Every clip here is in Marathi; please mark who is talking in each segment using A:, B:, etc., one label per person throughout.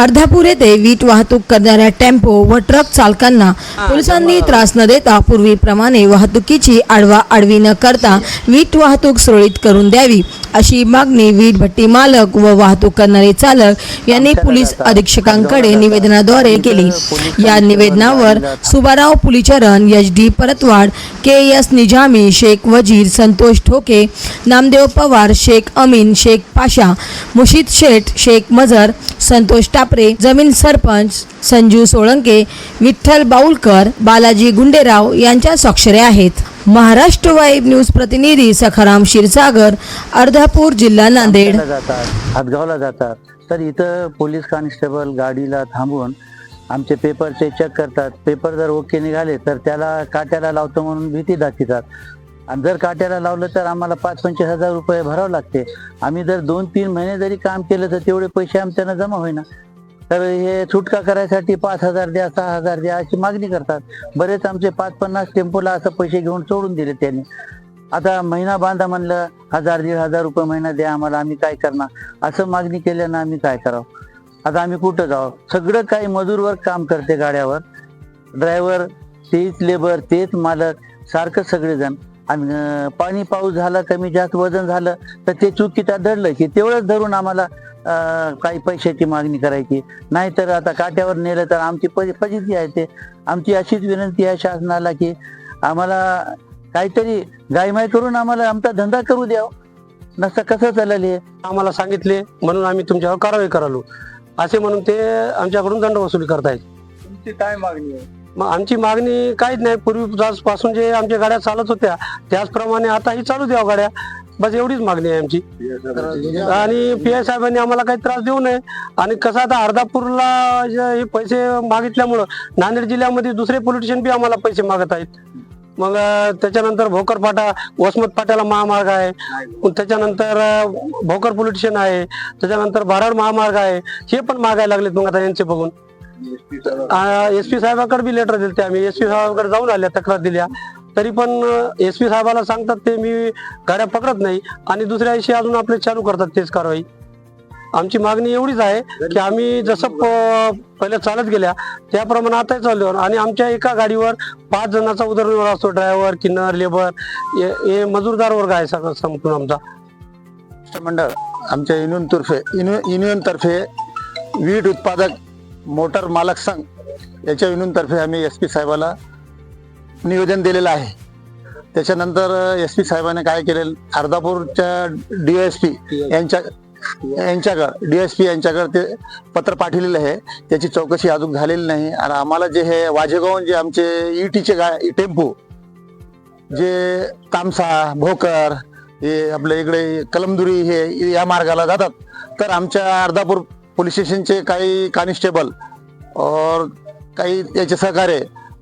A: अर्धापूर येथे वीट वाहतूक करणाऱ्या टेम्पो व ट्रक चालकांना पोलिसांनी त्रास न देता पूर्वीप्रमाणे वाहतुकीची आडवा आडवी न करता वीट वाहतूक सुरळीत करून द्यावी अशी मागणी वीट भट्टी मालक व वाहतूक करणारे चालक यांनी पोलीस अधीक्षकांकडे निवेदनाद्वारे केली. या निवेदनावर Subbarao Pulicharan H D Paratwad K S Nizami Shaikh Wazir Santosh Thoke Namdev Pawar Shaikh Amin Shaikh Pasha मुशीद शेठ शेख मजर संतोष टापरे जमीन सरपंच संजू सोळंके विठ्ठल बाऊलकर बालाजी गुंडेराव यांच्या स्वाक्षऱ्या आहेत. महाराष्ट्र वाईब न्यूज प्रतिनिधी सखाराम क्षीरसागर अर्धापूर जिल्हा नांदेड.
B: जातात हातगावला जातात. तर इथं पोलीस कॉन्स्टेबल गाडीला थांबून आमचे पेपर ते चेक करतात. पेपर जर ओके निघाले तर त्याला काट्याला लावतो म्हणून भीती दाखवितात. आणि जर काट्याला लावलं तर आम्हाला पाच पंचवीस हजार रुपये भरावं लागते. आम्ही जर दोन तीन महिने जरी काम केलं तर तेवढे पैसे आमच्यानं जमा होईना. तर हे सुटका करायसाठी पाच हजार द्या सहा हजार द्या अशी मागणी करतात. बरेच आमचे पाच पन्नास टेम्पोला असं पैसे घेऊन सोडून दिले त्यांनी. आता महिना बांधा म्हणलं हजार दीड हजार रुपये महिना द्या आम्हाला आम्ही काय करणार? असं मागणी केल्यानं आम्ही काय करावं? आता आम्ही कुठं जावं? सगळं काही मजूरवर काम करते गाड्यावर. ड्रायव्हर तेच लेबर तेच मालक सारखं सगळेजण. आणि पाणी पाऊस झाला कमी जास्त वजन झालं तर ते चुकीचा दडलं की तेवढंच धरून आम्हाला काही पैशाची मागणी करायची. नाहीतर आता काट्यावर नेलं तर आमची प- फजिती आहे ते. आमची अशीच विनंती आहे शासनाला की आम्हाला काहीतरी गायमाय करून आम्हाला आमचा धंदा करू द्यावं नसतं कसं चालेल हे?
C: आम्हाला सांगितले म्हणून आम्ही तुमच्यावर कारवाई करालो. असे म्हणून ते आमच्याकडून दंड वसुली करतायत.
B: तुमची काय मागणी आहे?
C: मग आमची मागणी काहीच नाही. पूर्वी पासून जे आमच्या गाड्या चालत होत्या त्याचप्रमाणे आताही चालू द्यावं हो गाड्या. बस एवढीच मागणी आहे आमची. आणि पी आय साहेबांनी आम्हाला काही त्रास देऊ नये. आणि कसं आता अर्धापूरला हे पैसे मागितल्यामुळं नांदेड जिल्ह्यामध्ये दुसरे पोलिटिशियन बी आम्हाला पैसे मागत आहेत. मग त्याच्यानंतर भोकर फाटा वसमत फाट्याला महामार्ग आहे. त्याच्यानंतर भोकर पोलिटिशियन आहे. त्याच्यानंतर भाराड महामार्ग आहे. हे पण मागायला लागलेत मग आता यांचे बघून. एस पी साहेबाकडे बी लेटर दिले आम्ही. एस पी साहेबाकडे जाऊन आल्या तक्रार दिल्या. तरी पण एस पी साहेबाला सांगतात ते मी गाड्या पकडत नाही आणि दुसऱ्या दिवशी अजून आपले चालू करतात तेच कारवाई. आमची मागणी एवढीच आहे की आम्ही जसं प- पहिले चालत गेल्या त्याप्रमाणे आताही चाललो आणि आमच्या एका गाडीवर पाच जणांचा उदरनिर्वाह असतो ड्रायव्हर किन्नर लेबर हे मजूरदार वर्ग आहे सगळं संपूर्ण आमचा.
D: मंडळ आमच्या युनियन तर्फे युनियन तर्फे वीट उत्पादक मोटर मालक संघ याच्या युनियनतर्फे आम्ही एस पी साहेबाला निवेदन दिलेलं आहे. त्याच्यानंतर एस पी साहेबाने काय केलेलं अर्धापूरच्या डी एस पी यांच्या यांच्याकडे पी यांच्याकडे ते पत्र पाठवलेलं आहे. त्याची चौकशी अजून झालेली नाही. आणि आम्हाला जे हे वाजेगावून जे आमचे ईटीचे गा टेम्पो जे तामसा भोकर हे आपल्या इकडे कलमदुरी हे या मार्गाला जातात. तर आमच्या अर्धापूर पोलीस स्टेशनचे काही कॉन्स्टेबल और काही त्याचे सहकार्य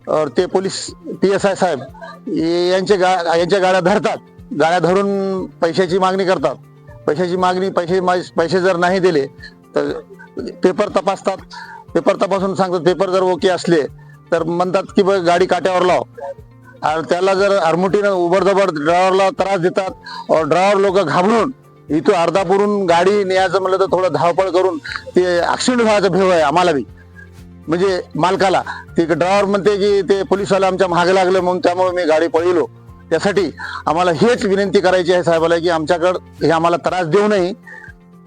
D: और ते पोलीस पी एस आय साहेब यांचे गा यांच्या गाड्या धरतात. गाड्या धरून पैशाची मागणी करतात. पैशाची मागणी पैसे मा- पैसे जर नाही दिले तर पेपर तपासतात. पेपर तपासून सांगतात पेपर जर ओके असले तर म्हणतात की बघ गाडी काट्यावर लाव. आणि त्याला जर हरमुटीनं उबडधबड ड्रायव्हरला त्रास देतात ड्रायव्हर लोक घाबरून इथं अर्धापूरून गाडी न्यायचं म्हणलं तर थोडं धावपळ करून ते ऍक्सिडेंट व्हायचा भेव आहे आम्हाला बी. म्हणजे मालकाला. ते ड्रायव्हर म्हणते की ते पोलिसवाले आमच्या मागे लागले म्हणून त्यामुळे मी गाडी पळविलो त्यासाठी आम्हाला हेच विनंती करायची आहे साहेबाला की आमच्याकडं हे आम्हाला त्रास देऊ नये.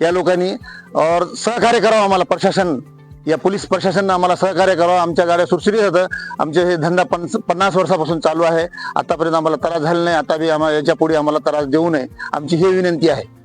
D: या लोकांनी और सहकार्य करावं आम्हाला प्रशासन. या पोलीस प्रशासनानं आम्हाला सहकार्य करावं. आमच्या गाड्या सुरक्षित होतं आमचे हे धंदा पन्स पन्नास वर्षापासून चालू आहे. आतापर्यंत आम्हाला त्रास झाला नाही. आता बी आम्हाला याच्यापुढे आम्हाला त्रास देऊ नये. आमची ही विनंती आहे.